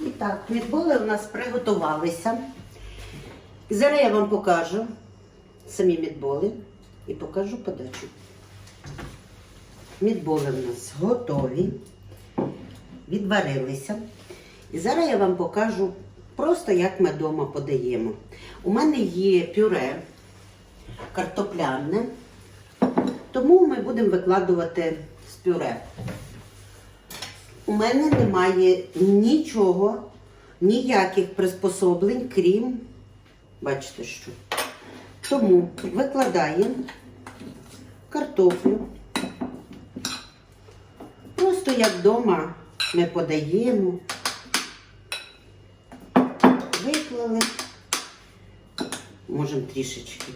І так, мідболи у нас приготувалися. Зараз я вам покажу самі мідболи і покажу подачу. Мідболи у нас готові, відварилися. І зараз я вам покажу просто, як ми вдома подаємо. У мене є пюре картопляне, тому ми будемо викладувати з пюре. У мене немає нічого, ніяких приспособлень, крім, бачите що. Тому викладаємо картоплю. Просто як вдома ми подаємо. Виклали. Можемо трішечки.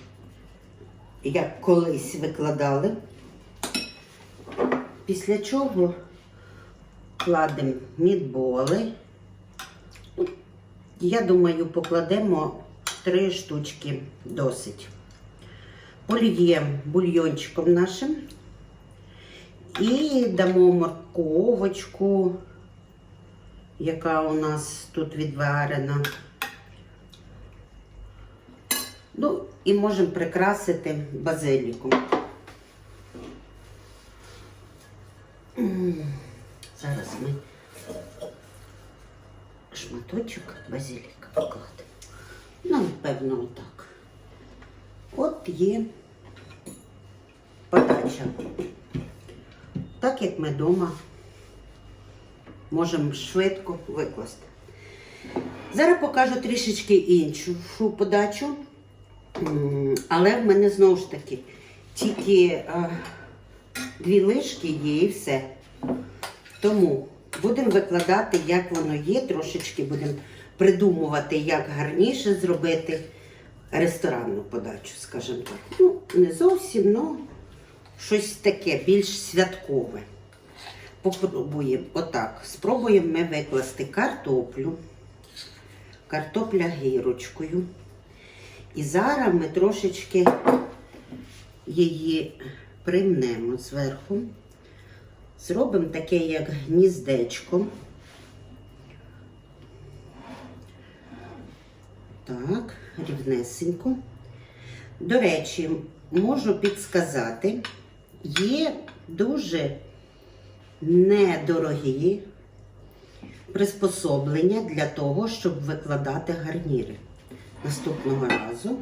Як колись викладали. Після чого кладемо мідболи. Я думаю, покладемо три штучки досить. Поліємо бульйончиком нашим і дамо морковочку, яка у нас тут відварена. Ну, і можемо прикрасити базиліком. Зараз ми шматочок базиліка покладемо. Ну, напевно, отак. От є подача. Так як ми вдома можемо швидко викласти. Зараз покажу трішечки іншу подачу. Але в мене знову ж таки тільки е, дві лишки є і все. Тому будемо викладати, як воно є, трошечки будемо придумувати, як гарніше зробити ресторанну подачу, скажімо так. Ну, не зовсім, але щось таке більш святкове. Попробуємо отак. Спробуємо ми викласти картоплю, картопля гірочкою. І зараз ми трошечки її примнемо зверху. Зробимо таке, як гніздечко. Так, рівнесенько. До речі, можу підсказати, є дуже недорогі приспособлення для того, щоб викладати гарніри. Наступного разу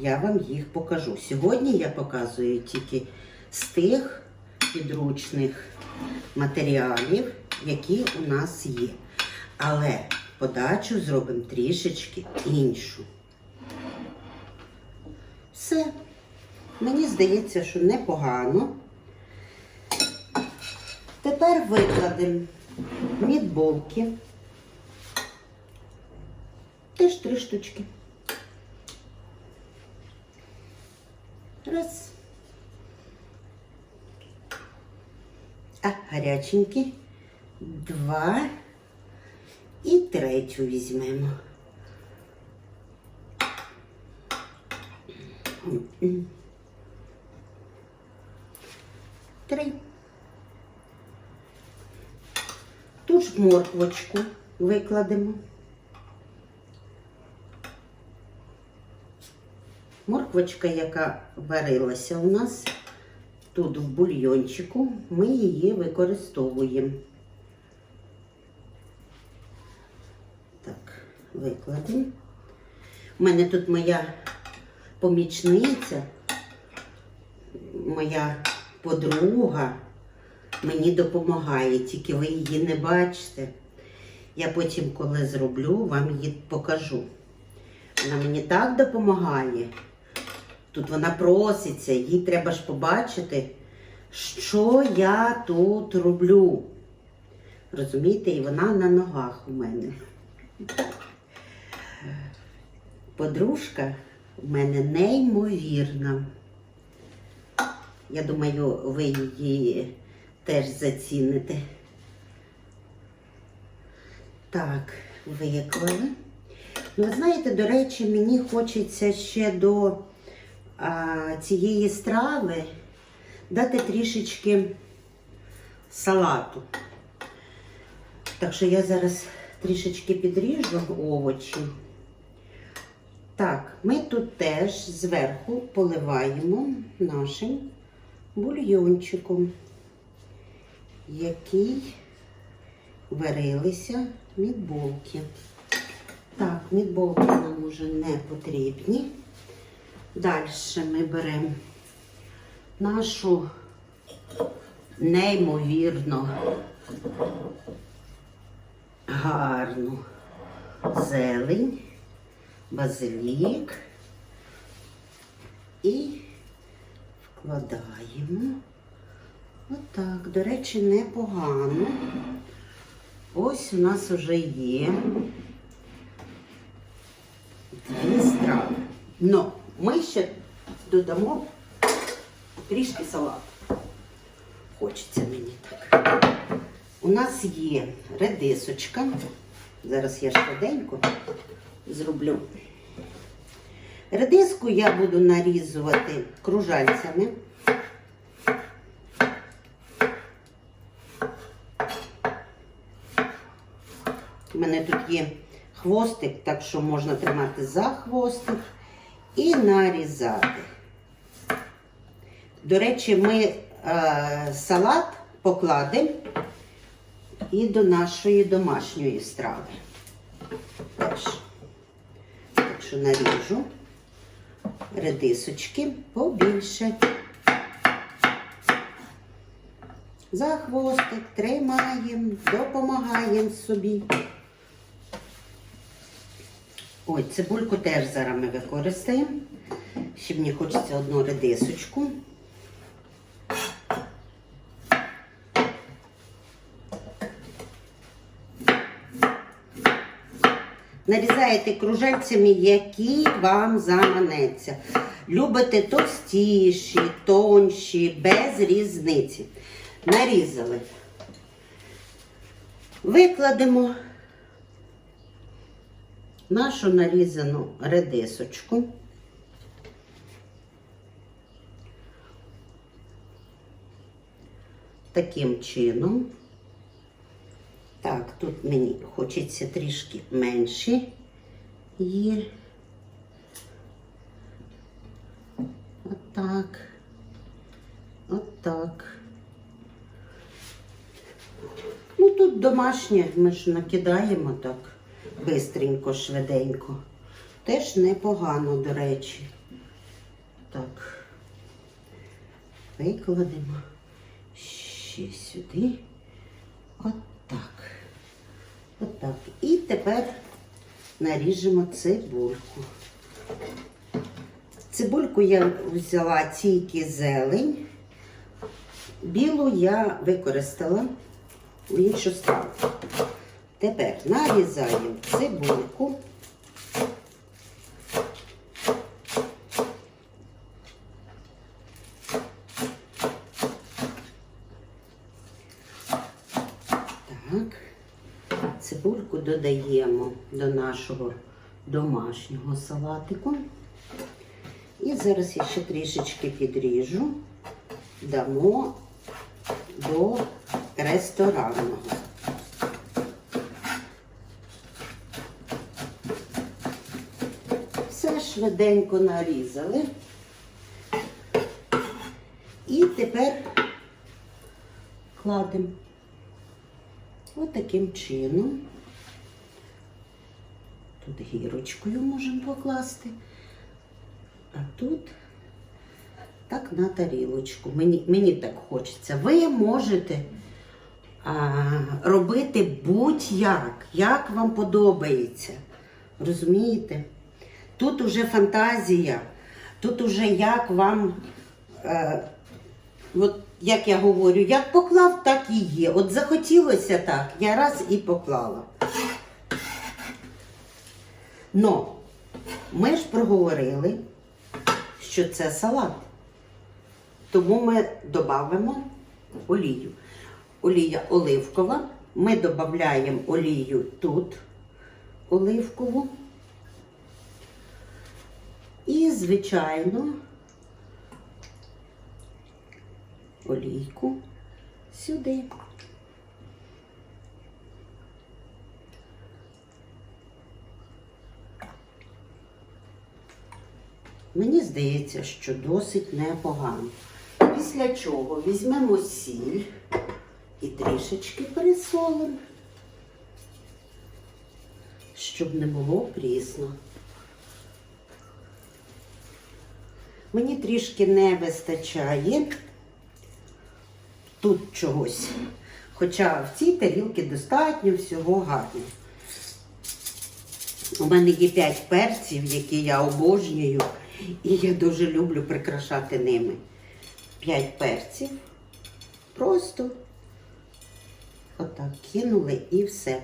я вам їх покажу. Сьогодні я показую тільки з тих підручних матеріалів, які у нас є. Але подачу зробимо трішечки іншу. Все. Мені здається, що непогано. Тепер викладемо мідболки. Теж три штучки. Раз. А гаряченькі. Два. І третю візьмемо. Три. Ту ж морквочку викладемо. Морквочка, яка варилася у нас тут в бульйончику, ми її використовуємо. Так, викладемо. У мене тут моя помічниця, моя подруга мені допомагає, тільки ви її не бачите. Я потім, коли зроблю, вам її покажу. Вона мені так допомагає. Тут вона проситься, їй треба ж побачити, що я тут роблю. Розумієте, і вона на ногах у мене. Подружка у мене неймовірна. Я думаю, ви її теж заціните. Так, виклали. Ну, знаєте, до речі, мені хочеться ще до цієї страви дати трішечки салату. Так що я зараз трішечки підріжу овочі. Так, ми тут теж зверху поливаємо нашим бульйончиком, який варилися мідболки. Так, мідболки нам уже не потрібні. Далі ми беремо нашу неймовірно гарну зелень, базилік і вкладаємо. Отак, до речі, непогано. Ось у нас вже є дві страви. Но ми ще додамо трішки салату. Хочеться мені так. У нас є редисочка. Зараз я швиденько зроблю. Редиску я буду нарізувати кружальцями. У мене тут є хвостик, так що можна тримати за хвостик і нарізати. До речі, ми е, салат покладемо і до нашої домашньої страви. Теж. Так що наріжу редисочки побільше. За хвостик тримаємо, допомагаємо собі. Ой, цибульку теж зараз ми використаємо. Ще мені хочеться одну редисочку. Нарізаєте кружельцями, які вам заманеться. Любите товстіші, тонші, без різниці. Нарізали. Викладемо нашу нарізану редисочку. Таким чином. Так, тут мені хочеться трішки менше є. Отак. Отак. Ну, тут домашнє ми ж накидаємо так бистренько, швиденько. Теж непогано, до речі. Так. Викладемо ще сюди. Отак. Отак. І тепер наріжемо цибульку. Цибульку я взяла тільки зелень. Білу я використала в іншу страву. Тепер нарізаємо цибульку. Так, цибульку додаємо до нашого домашнього салатику. І зараз я ще трішечки підріжу, дамо до ресторанного. Все швиденько нарізали. І тепер кладемо отаким чином. Тут гірочкою можемо покласти, а тут так на тарілочку. Мені, мені так хочеться. Ви можете а, робити будь-як, як вам подобається. Розумієте? Тут уже фантазія, тут уже як вам, е, от як я говорю, як поклав, так і є. От захотілося так, я раз і поклала. Но ми ж проговорили, що це салат. Тому ми додамо олію. Олія оливкова. Ми додаємо олію тут оливкову. І, звичайно, олійку сюди. Мені здається, що досить непогано. Після чого візьмемо сіль і трішечки пересолимо, щоб не було прісно. Мені трішки не вистачає тут чогось. Хоча в цій тарілці достатньо всього гарного. У мене є п'ять перців, які я обожнюю, і я дуже люблю прикрашати ними. П'ять перців. Просто отак кинули і все.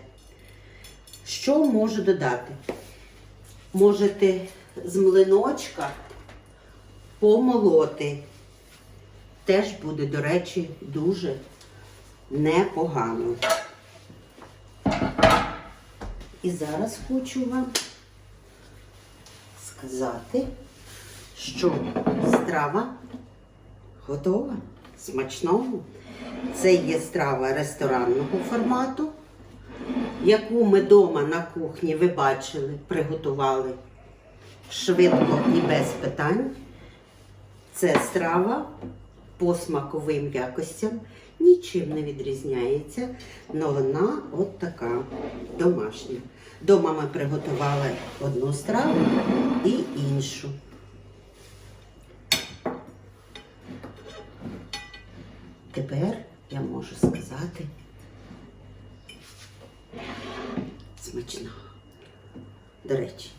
Що можу додати? Можете з млиночка помолоти. Теж буде, до речі, дуже непогано. І зараз хочу вам сказати, що страва готова, смачного. Це є страва ресторанного формату, яку ми вдома на кухні, ви бачили, приготували швидко і без питань. Це страва по смаковим якостям нічим не відрізняється, але вона от така домашня. Дома ми приготували одну страву і іншу. Тепер я можу сказати смачно. До речі,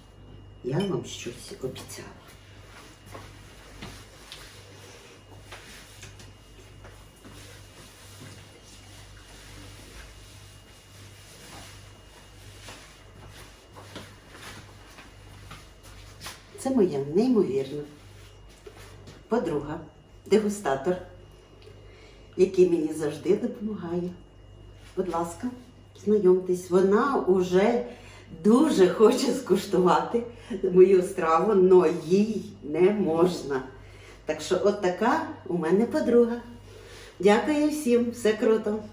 я вам щось обіцяла. Це моя неймовірна подруга, дегустатор, який мені завжди допомагає. Будь ласка, знайомтесь, вона уже дуже хоче скуштувати мою страву, але їй не можна. Так що, от така у мене подруга. Дякую всім, все круто.